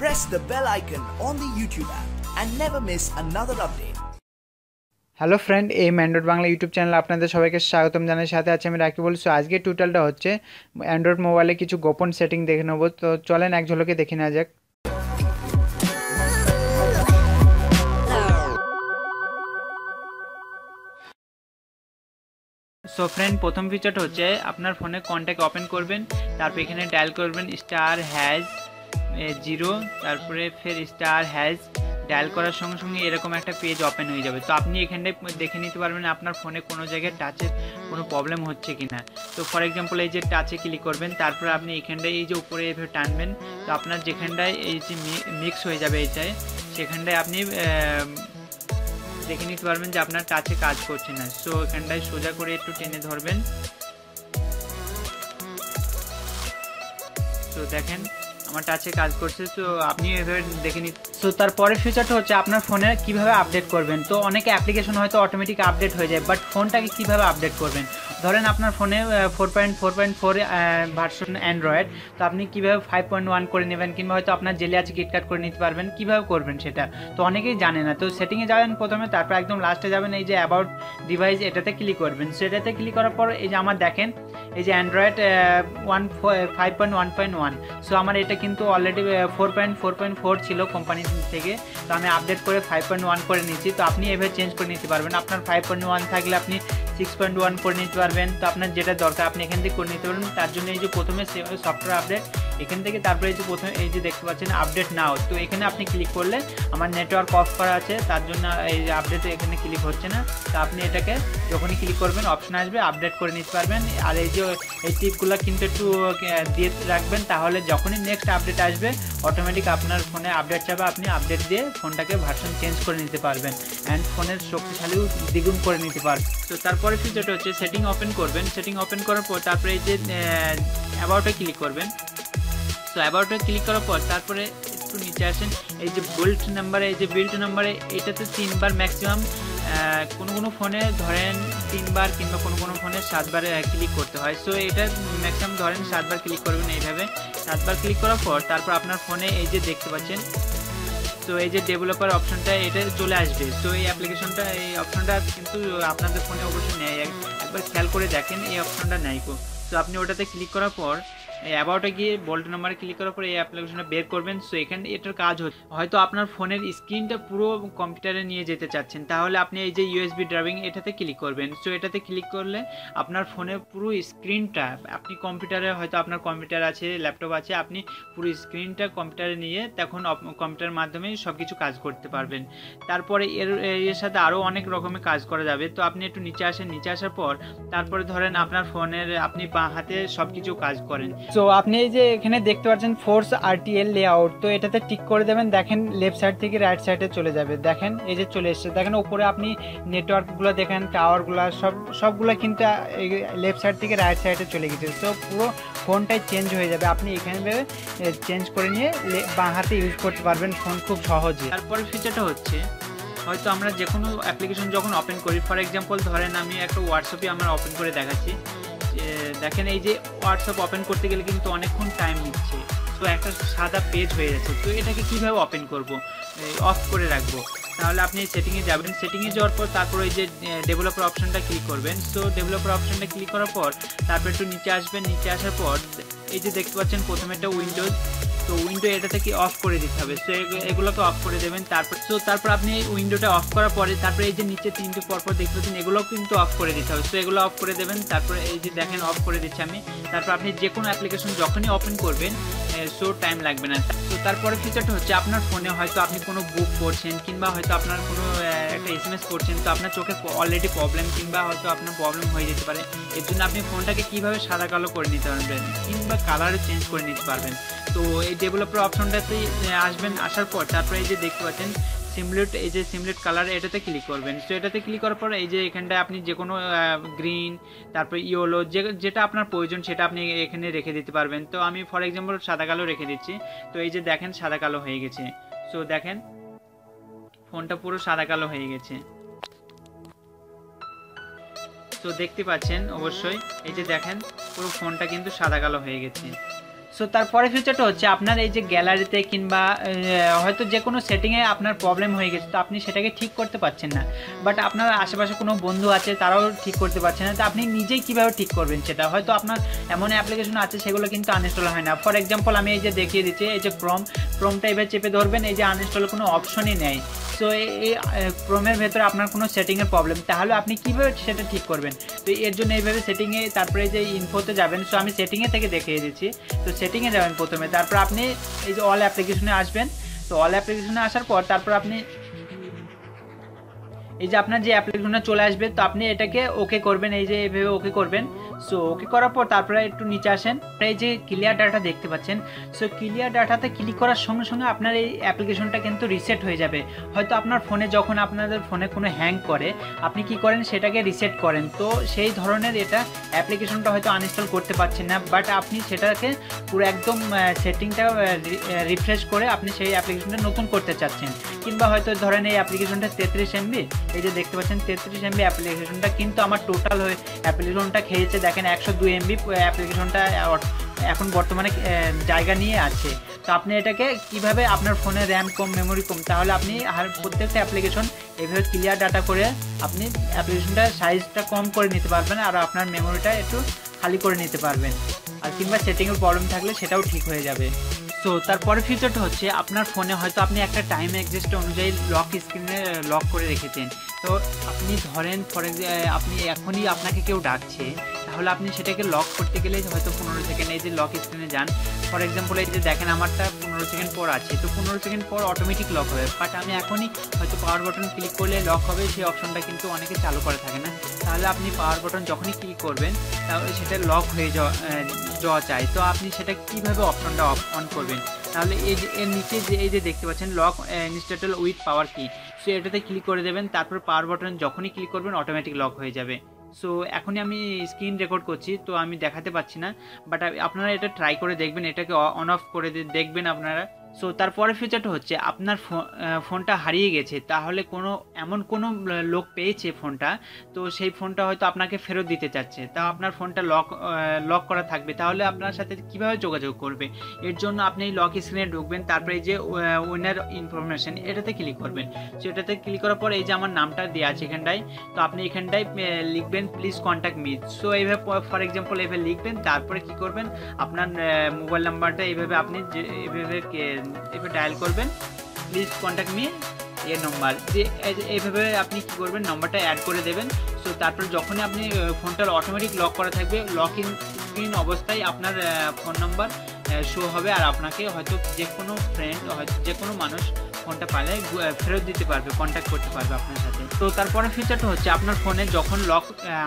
press the bell icon on the YouTube app and never miss another update. Hello friend এই ম্যান্ড্রয়েড Bangla YouTube চ্যানেলে আপনাদের সবাইকে স্বাগতম জানাই। সাথে আছে আমি রাখি বলছি আজকে টিউটোরিয়ালটা হচ্ছে অ্যান্ড্রয়েড মোবাইলে কিছু গোপন সেটিং দেখে নেব। তো চলেন এক ঝলকে দেখে নেওয়া যাক। সো ফ্রেন্ড প্রথম ফিচারটা হচ্ছে আপনার ফোনে কন্ট্যাক্ট ওপেন করবেন। তারপর এখানে ডায়াল করবেন। স্টার হ্যাজ জিরো, তারপরে ফের স্টার হ্যাজ, ডায়াল করার সঙ্গে সঙ্গে এরকম একটা পেজ ওপেন হয়ে যাবে। তো আপনি এখানটায় দেখে নিতে পারবেন আপনার ফোনে কোনো জায়গায় টাচের কোনো প্রবলেম হচ্ছে কি না তো ফর এক্সাম্পল এই যে টাচে ক্লিক করবেন, তারপর আপনি এখানটায় এই যে উপরে এভাবে টানবেন, তো আপনার যেখানটায় এই যে মিক্স হয়ে যাবে এইটায়, সেখানটায় আপনি দেখে নিতে পারবেন যে আপনার টাচে কাজ করছে না। সো এখানটায় সোজা করে একটু টেনে ধরবেন। তো দেখেন আমার টাচে কাজ করছে তো আপনি এভাবে দেখে নিন। সো তারপরের ফিচারটা হচ্ছে আপনার ফোনে কীভাবে আপডেট করবেন। তো অনেক অ্যাপ্লিকেশন হয়তো অটোমেটিক আপডেট হয়ে যায় বাট ফোনটাকে কীভাবে আপডেট করবেন? ধরেন আপনার ফোনে four point four point four version android তো আপনি কীভাবে ফাইভ পয়েন্ট ওয়ান করে নেবেন কিংবা হয়তো আপনার জেলে আছে কিটকাট করে নিতে পারবেন, কীভাবে করবেন সেটা? তো অনেকেই জানে না। তো সেটিংয়ে যাবেন প্রথমে, তারপর একদম লাস্টে যাবেন, এই যে অ্যাবাউট ডিভাইস এটাতে ক্লিক করবেন। সেটাতে ক্লিক করার পর, এই যে আমার দেখেন, এই যে android one five point one point one so আমার এটা কিন্তু already four point four point four ছিল কোম্পানি থেকে, তো আমি আপডেট করে ফাইভ পয়েন্ট ওয়ান করে নিচ্ছি তো আপনি এভাবে চেঞ্জ করে নিতে পারবেন। আপনার ফাইভ পয়েন্ট ওয়ান থাকলে আপনি সিক্স পয়েন্ট ওয়ান করে নিতে পারবেন। তো আপনার যেটা দরকার, আপনি এখান থেকে করে নিতে পারবেন। তার জন্য এই যে প্রথমে সফটওয়্যার আপডেট এখান থেকে তারপরে এই যে প্রথমে এই যে দেখতে পাচ্ছেন আপডেট নাও তো এখানে আপনি ক্লিক করলে আমার নেটওয়ার্ক অফ করা আছে, তার জন্য এই আপডেট এখানে ক্লিক হচ্ছে না। তো আপনি এটাকে যখনই ক্লিক করবেন অপশন আসবে আপডেট করে নিতে পারবেন। আর এই যে এই টিপগুলো কিন্তু একটু দিয়ে রাখবেন, তাহলে যখনই নেক্সট আপডেট আসবে অটোমেটিক আপনার ফোনে আপডেট যাবে আপনি আপডেট দিয়ে ফোনটাকে ভার্সন চেঞ্জ করে নিতে পারবেন। অ্যান্ড ফোনের শক্তিশালীও দ্বিগুণ করে নিতে পারবেন। তো তারপরে ফিচারটা হচ্ছে সেটিং ওপেন করবেন। সেটিং ওপেন করার পর তারপরে এই যে অ্যাবাউটে ক্লিক করবেন। তো অ্যাবাউটে ক্লিক করার পর তারপরে একটু নিচে আসেন। এই যে বিল্ট নাম্বারে এই যে বিল্ট নাম্বারে এটাতে তিনবার ম্যাক্সিমাম কোনো কোনো ফোনে ধরেন তিনবার কিংবা কোনো কোনো ফোনে সাতবার ক্লিক করতে হয়। সো এটা ম্যাক্সিমাম ধরেন সাতবার ক্লিক করবেন এইভাবে। সাতবার ক্লিক করার পর তারপর আপনার ফোনে এই যে দেখতে পাচ্ছেন তো এই যে ডেভেলপার অপশনটা এটা চলে আসবে। তো এই অ্যাপ্লিকেশনটা এই অপশনটা কিন্তু আপনাদের ফোনে অবশ্যই নেয় একবার খেয়াল করে দেখেন, এই অপশনটা নেয় তো আপনি ওটাতে ক্লিক করার পর অ্যাবাউটে গিয়ে বোল্ট নাম্বারে ক্লিক করার পরে এই অ্যাপ্লিকেশনটা বের করবেন। সো এখানে এটার কাজ হচ্ছে, হয়তো আপনার ফোনের স্ক্রিনটা পুরো কম্পিউটারে নিয়ে যেতে চাচ্ছেন। তাহলে আপনি এই যে ইউএসবি ড্রাইভিং এটাতে ক্লিক করবেন। সো এটাতে ক্লিক করলে আপনার ফোনের পুরো স্ক্রিনটা আপনি কম্পিউটারে হয়তো আপনার কম্পিউটার আছে ল্যাপটপ আছে, আপনি পুরো স্ক্রিনটা কম্পিউটারে নিয়ে তখন কম্পিউটারের মাধ্যমে সব কিছু কাজ করতে পারবেন। তারপরে এর এর সাথে আরও অনেক রকমের কাজ করা যাবে। তো, আপনি একটু নিচে আসেন। নিচে আসার পর তারপরে ধরেন আপনার ফোনের আপনি বাঁ হাতে সব কিছু কাজ করেন। তো আপনি এই যে এখানে দেখতে পাচ্ছেন ফোর্স আরটিএল লেআউট তো এটাতে টিক করে দেবেন, দেখেন লেফট সাইড থেকে রাইট সাইডে চলে যাবে। দেখেন, এই যে চলে এসছে। দেখেন ওপরে আপনি নেটওয়ার্কগুলো দেখেন টাওয়ারগুলো সব, সবগুলো কিন্তু লেফট সাইড থেকে রাইট সাইডে চলে গেছে। তো পুরো ফোনটাই চেঞ্জ হয়ে যাবে। আপনি এখানে চেঞ্জ করে নিয়ে বাঁ হাতে ইউজ করতে পারবেন ফোন খুব সহজে। তারপরে ফিচারটা হচ্ছে, হয়তো আমরা যে কোনো অ্যাপ্লিকেশন যখন ওপেন করি ফর এক্সাম্পল ধরেন আমি একটা হোয়াটসঅ্যাপে আমরা ওপেন করে দেখাচ্ছি। দেখেন এই যে হোয়াটসঅ্যাপ ওপেন করতে গেলে কিন্তু অনেকক্ষণ টাইম নিচ্ছে। তো একটা সাদা পেজ হয়ে যাচ্ছে তো এটাকে কীভাবে ওপেন করব? অফ করে রাখব। তাহলে আপনি সেটিংয়ে যাবেন। সেটিংয়ে যাওয়ার পর তারপর ওই যে ডেভেলপার অপশানটা ক্লিক করবেন। তো ডেভেলপার অপশানটা ক্লিক করার পর তারপর একটু নিচে আসবেন। নিচে আসার পর এই যে দেখতে পাচ্ছেন, প্রথমে একটা উইন্ডোজ তো উইন্ডো এটা থেকে অফ করে দিতে হবে? সো এগুলোকে অফ করে দেবেন, তারপর তো তারপর আপনি উইন্ডোটা অফ করার পরে, তারপরে এই যে নিচে তিনটে পরপর দেখতে পাচ্ছেন এগুলো কিন্তু অফ করে দিতে হবে। সো এগুলো অফ করে দেবেন, তারপরে এই যে দেখেন অফ করে দিচ্ছি আমি। তারপর আপনি যে কোনো অ্যাপ্লিকেশন যখনই ওপেন করবেন সো টাইম লাগবে না। তো তারপরে ফিচারটা হচ্ছে, আপনার ফোনে হয়তো আপনি কোনো বুক পড়ছেন, কিংবা হয়তো আপনার কোনো একটা এস এম এস করছেন, তো আপনার চোখে অলরেডি প্রবলেম কিংবা হয়তো আপনার প্রবলেম হয়ে যেতে পারে। এর জন্য আপনি ফোনটাকে কীভাবে সাদা কালো করে নিতে পারবেন কিংবা কালারে চেঞ্জ করে নিতে পারবেন। তো এই ডেভেলপার অপশনটাতে আসবেন, আসার পর তারপরে এই যে দেখতে পাচ্ছেন সিমলেট এই যে সিমলেট কালার এটাতে ক্লিক করবেন। তো এটাতে ক্লিক করার পর এই যে এখানটায় আপনি যে কোনো গ্রিন তারপর ইয়েলো যে, যেটা আপনার প্রয়োজন সেটা আপনি এখানে রেখে দিতে পারবেন। তো আমি ফর এক্সাম্পল সাদা কালো রেখে দিচ্ছি। তো এই যে দেখেন সাদা কালো হয়ে গেছে। সো দেখেন ফোনটা পুরো সাদা কালো হয়ে গেছে। তো দেখতে পাচ্ছেন অবশ্যই, এই যে দেখেন, পুরো ফোনটা কিন্তু সাদা কালো হয়ে গেছে। সো তারপরে ফিচারটা হচ্ছে আপনার এই যে গ্যালারিতে কিংবা হয়তো যে কোনো সেটিংয়ে আপনার প্রবলেম হয়ে গেছে, তো আপনি সেটাকে ঠিক করতে পারছেন না। বাট আপনার আশেপাশে কোনো বন্ধু আছে, তারাও ঠিক করতে পারছে না। তো আপনি নিজেই কীভাবে ঠিক করবেন সেটা? হয়তো আপনার এমন অ্যাপ্লিকেশন আছে, সেগুলো কিন্তু আনইনস্টল হয় না। ফর এক্সাম্পল আমি এই যে দেখিয়ে দিচ্ছি, এই যে ক্রম ক্রমটা এবার চেপে ধরবেন, এই যে আনইনস্টলের কোনো অপশনই নেই। সো এই ক্রোমের ভেতরে আপনার কোনো সেটিংয়ের প্রবলেম তাহলে আপনি কীভাবে সেটা ঠিক করবেন? তো এর জন্য এইভাবে সেটিংয়ে তারপরে যে ইনফোতে যাবেন সো আমি সেটিংয়ে থেকে দেখিয়ে দিচ্ছি। তো সেটিংয়ে যাবেন প্রথমে, তারপর আপনি এই যে অল অ্যাপ্লিকেশনে আসবেন। তো অল অ্যাপ্লিকেশনে আসার পর তারপর আপনি এই যে আপনার যে অ্যাপ্লিকেশনটা চলে আসবে, তো আপনি এটাকে ওকে করবেন, এই যে এভাবে ওকে করবেন। সো ওকে করার পর তারপরে একটু নিচে আসেন। এই যে ক্লিয়ার ডাটা দেখতে পাচ্ছেন সো ক্লিয়ার ডাটাতে ক্লিক করার সঙ্গে সঙ্গে আপনার এই অ্যাপ্লিকেশনটা কিন্তু রিসেট হয়ে যাবে। হয়তো আপনার ফোনে যখন আপনাদের ফোনে কোনো হ্যাং করে, আপনি কি করেন, সেটাকে রিসেট করেন। তো সেই ধরনের এটা অ্যাপ্লিকেশনটা হয়তো আনইনস্টল করতে পারছেন না বাট আপনি সেটাকে পুরো একদম সেটিংটা রিফ্রেশ করে আপনি সেই অ্যাপ্লিকেশনটা নতুন করতে চাচ্ছেন। কিংবা হয়তো ধরেন এই অ্যাপ্লিকেশনটা তেত্রিশ এমবি এই যে দেখতে পাচ্ছেন, তেত্রিশ এমবি অ্যাপ্লিকেশনটা কিন্তু আমার টোটাল হয়ে অ্যাপ্লিকেশনটা খেয়েছে, দেখেন একশো দুই এমবি অ্যাপ্লিকেশনটা এখন বর্তমানে জায়গা নিয়ে আছে। তো আপনি এটাকে কীভাবে আপনার ফোনে র্যাম কম মেমোরি কম, তাহলে আপনি আর প্রত্যেকটা অ্যাপ্লিকেশন এভাবে ক্লিয়ার ডাটা করে আপনি অ্যাপ্লিকেশনটা সাইজটা কম করে নিতে পারবেন আর আপনার মেমোরিটা একটু খালি করে নিতে পারবেন। আর কিংবা সেটিংয়ের প্রবলেম থাকলে সেটাও ঠিক হয়ে যাবে। তো তারপরে ফিচারটা হচ্ছে, আপনার ফোনে হয়তো আপনি একটা টাইম এক্সিস্ট অনুযায়ী লক স্ক্রিনে লক করে রেখেছেন। তো আপনি ধরেন ফর আপনি এখনই আপনাকে কেউ ডাকছে, তাহলে আপনি সেটাকে লক করতে গেলে হয়তো পনেরো সেকেন্ড এই যে লক স্ক্রিনে যান। ফর এক্সাম্পল এই যে দেখেন আমারটা পনেরো সেকেন্ড পর আছে, তো পনেরো সেকেন্ড পর অটোমেটিক লক হবে। বাট আমি এখনই হয়তো পাওয়ার বাটন ক্লিক করলে লক হবে, সেই অপশনটা কিন্তু অনেকে চালু করা থাকে না। তাহলে আপনি পাওয়ার বাটন যখনই ক্লিক করবেন, তাহলে সেটা লক হয়ে যাওয়া চাই। তো আপনি সেটা কীভাবে অপশনটা অফ অন করবেন? তাহলে এই যে, এর নিচে যে, এই যে দেখতে পাচ্ছেন লক ইনস্টল উইথ পাওয়ার কি সো এটাতে ক্লিক করে দেবেন, তারপর পাওয়ার বাটন যখনই ক্লিক করবেন অটোমেটিক লক হয়ে যাবে। সো এখনই আমি স্ক্রিন রেকর্ড করছি, তো আমি দেখাতে পাচ্ছি না বাট আপনারা এটা ট্রাই করে দেখবেন, এটাকে অন অফ করে দেখবেন আপনারা। সো তারপরে ফিচারটা হচ্ছে আপনার ফোনটা হারিয়ে গেছে, তাহলে কোনো, এমন কোনো লোক পেয়েছে ফোনটা, তো সেই ফোনটা হয়তো আপনাকে ফেরত দিতে চাচ্ছে। তা আপনার ফোনটা লক লক করা থাকবে, তাহলে আপনার সাথে কীভাবে যোগাযোগ করবে? এর জন্য আপনি লক স্ক্রিনে ঢুকবেন, তারপরে এই যে উইনার ইনফরমেশন এটাতে ক্লিক করবেন। সো এটাতে ক্লিক করার পর এই যে আমার নামটা দেওয়া আছে এখানটায়, তো আপনি এখানটায় লিখবেন প্লিজ কন্ট্যাক্ট মি সো এইভাবে ফর এক্সাম্পল এইভাবে লিখবেন, তারপরে কি করবেন? আপনার মোবাইল নাম্বারটা এইভাবে আপনি এইভাবে এইভাবে ডায়াল করবেন প্লিজ কন্ট্যাক্ট মি এ নম্বর যে এইভাবে আপনি কি করবেন নম্বরটা অ্যাড করে দেবেন সো তারপর যখনই আপনি ফোনটার অটোমেটিক লক করা থাকবে লক ইন স্ক্রিন অবস্থায় আপনার ফোন নাম্বার শো হবে, আর আপনাকে হয়তো যে কোনো ফ্রেন্ড হয়তো যে কোনো মানুষ ফোনটা পালে ফেরত দিতে পারবে কন্ট্যাক্ট করতে পারবে আপনার সাথে। তো তারপরে ফিচারটা হচ্ছে, আপনার ফোনে যখন লক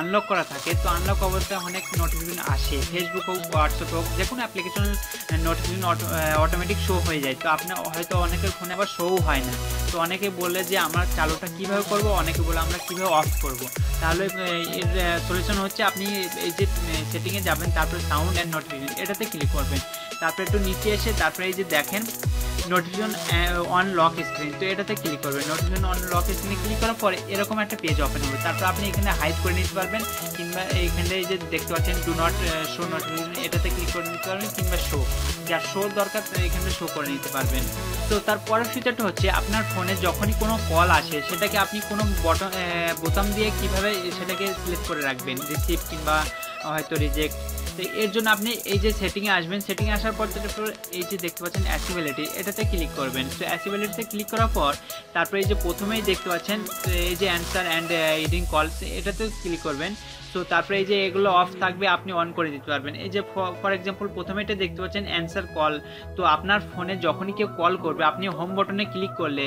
আনলক করা থাকে, তো আনলক অবস্থায় অনেক নোটিফিকেশন আসে। ফেসবুক হোক হোয়াটসঅ্যাপ হোক, যে কোনো অ্যাপ্লিকেশন নোটিফিকেশন অটোমেটিক শো হয়ে যায়। তো আপনার হয়তো অনেকের ফোনে আবার শোও হয় না। তো অনেকে বলে যে, আমরা চালুটা কীভাবে করব? অনেকে বলে, আমরা কীভাবে অফ করব? তাহলে এর সলিউশন হচ্ছে, আপনি এই যে সেটিংয়ে যাবেন, তারপরে সাউন্ড অ্যান্ড নোটিফিকেশন এটাতে ক্লিক করবেন। তারপরে একটু নিচে এসে, তারপরে এই যে দেখেন নোটিফিকেশন অন লক স্ক্রিন তো এটাতে ক্লিক করবেন নোটিফিকেশন অন লক স্ক্রিনে ক্লিক করার পরে এরকম একটা পেজ ওপেন হবে। তারপর আপনি এখানে হাইড করে নিতে পারবেন, কিংবা এইখানে যে দেখতে পাচ্ছেন ডু নট শো নোটিফিকেশন এটাতে ক্লিক করে নিতে পারবেন, কিংবা শো যার শো দরকার এখানে শো করে নিতে পারবেন। তো তারপরের ফিচারটা হচ্ছে, আপনার ফোনে যখনই কোনো কল আসে, সেটাকে আপনি কোনো বটন বোতাম দিয়ে কীভাবে সেটাকে সিলেক্ট করে রাখবেন? রিসিভ কিংবা হয়তো রিজেক্ট তো এর জন্য আপনি এই যে সেটিংয়ে আসবেন সেটিংয়ে আসার পর তারপর এই যে দেখতে পাচ্ছেন অ্যাসিবিলিটি এটাতে ক্লিক করবেন। তো অ্যাসিবিলিটিতে ক্লিক করার পর তারপরে এই যে প্রথমেই দেখতে পাচ্ছেন এই যে অ্যান্সার অ্যান্ড ইডিং কলস এটাতে ক্লিক করবেন। সো তারপরে এই যে এগুলো অফ থাকবে, আপনি অন করে দিতে পারবেন। এই যে ফর এক্সাম্পল প্রথমে এটা দেখতে পাচ্ছেন অ্যান্সার কল তো আপনার ফোনে যখনই কেউ কল করবে, আপনি হোম বটনে ক্লিক করলে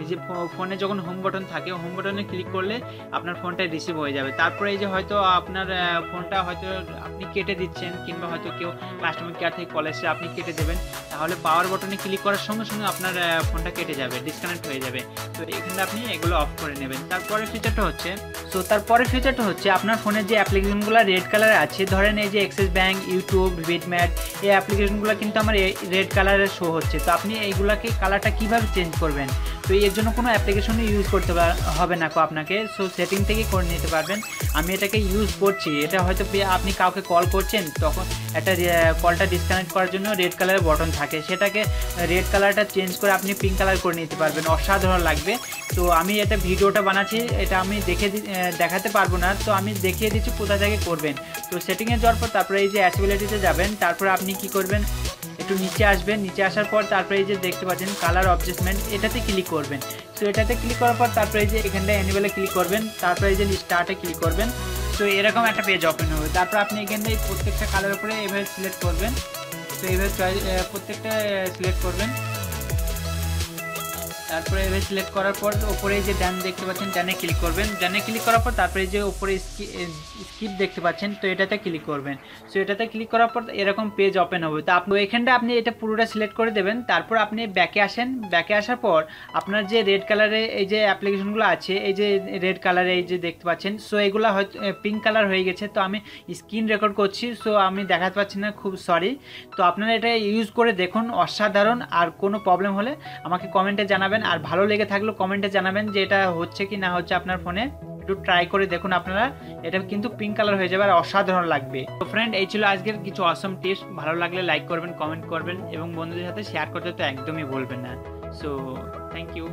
এই যে ফোনে যখন হোম বাটন থাকে হোম বাটনে ক্লিক করলে আপনার ফোনটা রিসিভ হয়ে যাবে। তারপরে এই যে হয়তো আপনার ফোনটা হয়তো আপনি কেটে দিচ্ছেন, কিংবা হয়তো কেউ কাস্টমার কেয়ার থেকে কল এসে আপনি কেটে দেবেন। তাহলে পাওয়ার বাটনে ক্লিক করার সঙ্গে সঙ্গে আপনার ফোনটা কেটে যাবে ডিসকানেক্ট হয়ে যাবে। তো এখানে আপনি এগুলো অফ করে নেবেন। তারপরে ফিচারটা হচ্ছে সো তারপরে ফিচারটা হচ্ছে, আপনার ফোনের যে অ্যাপ্লিকেশনগুলো রেড কালারে আছে, ধরেন এই যে এক্সিস ব্যাঙ্ক ইউটিউব ভিটম্যাট এই অ্যাপ্লিকেশনগুলো কিন্তু আমার রেড কালারে শো হচ্ছে। তো আপনি এইগুলাকে কালারটা কীভাবে চেঞ্জ করবেন? তো এর জন্য কোনো অ্যাপ্লিকেশনই ইউজ করতে হবে না কো আপনাকে। সো সেটিং থেকে করে নিতে পারবেন। আমি এটাকে ইউজ করছি। এটা হয়তো আপনি কাউকে কল করছেন, তখন একটা কলটা ডিসকানেক্ট করার জন্য রেড কালারের বটন থাকে। সেটাকে রেড কালারটা চেঞ্জ করে আপনি পিঙ্ক কালার করে নিতে পারবেন। অসাধারণ লাগবে। তো আমি এটা ভিডিওটা বানাচ্ছি। এটা আমি দেখে দেখাতে পারব না। তো আমি দেখিয়ে দিচ্ছি কোথা থেকে করবেন। তো সেটিংয়ে যাওয়ার পর তারপরে এই যে অ্যাসিবিলিটিতে যাবেন, তারপরে আপনি কি করবেন? একটু নিচে আসবেন, নিচে আসার পর তারপরে এই যে দেখতে পাচ্ছেন কালার অবজেস্টমেন্ট এটাতে ক্লিক করবেন। সো এটাতে ক্লিক করার পর তারপরে এই যে এখানটা অ্যানিমেলে ক্লিক করবেন, তারপরে এই যে স্টার্টে ক্লিক করবেন। সো এরকম একটা পেজ ওপেন হবে। তারপর আপনি এখানে প্রত্যেকটা কালার উপরে এভাবে সিলেক্ট করবেন। তো এইভাবে প্রত্যেকটা সিলেক্ট করবেন। তারপরে এভাবে সিলেক্ট করার পর ওপরে যে ডান দেখতে পাচ্ছেন ড্যানে ক্লিক করবেন। ড্যানে ক্লিক করার পর তারপরে যে ওপরে স্কিপ দেখতে পাচ্ছেন, তো এটাতে ক্লিক করবেন। সো এটাতে ক্লিক করার পর এরকম পেজ ওপেন হবে। তো আপনি এখানটা আপনি এটা পুরোটা সিলেক্ট করে দেবেন। তারপর আপনি ব্যাকে আসেন। ব্যাকে আসার পর আপনার যে রেড কালারে এই যে অ্যাপ্লিকেশনগুলো আছে, এই যে রেড কালারে এই যে দেখতে পাচ্ছেন সো এগুলো হয়তো পিঙ্ক কালার হয়ে গেছে। তো আমি স্ক্রিন রেকর্ড করছি সো আমি দেখাতে পাচ্ছি না, খুব সরি তো আপনারা এটা ইউজ করে দেখুন, অসাধারণ। আর কোনো প্রবলেম হলে আমাকে কমেন্টে জানাবেন। আর ভালো লেগে থাকলে কমেন্টে জানাবেন যে এটা হচ্ছে কি না হচ্ছে আপনার ফোনে একটু ট্রাই করে দেখুন আপনারা, এটা কিন্তু পিঙ্ক কালার হয়ে যাবে আর অসাধারণ লাগবে। তো ফ্রেন্ড এই ছিল আজকের কিছু অসম টিপস ভালো লাগলে লাইক করবেন কমেন্ট করবেন এবং বন্ধুদের সাথে শেয়ার করতে তো একদমই বলবেন না। So thank you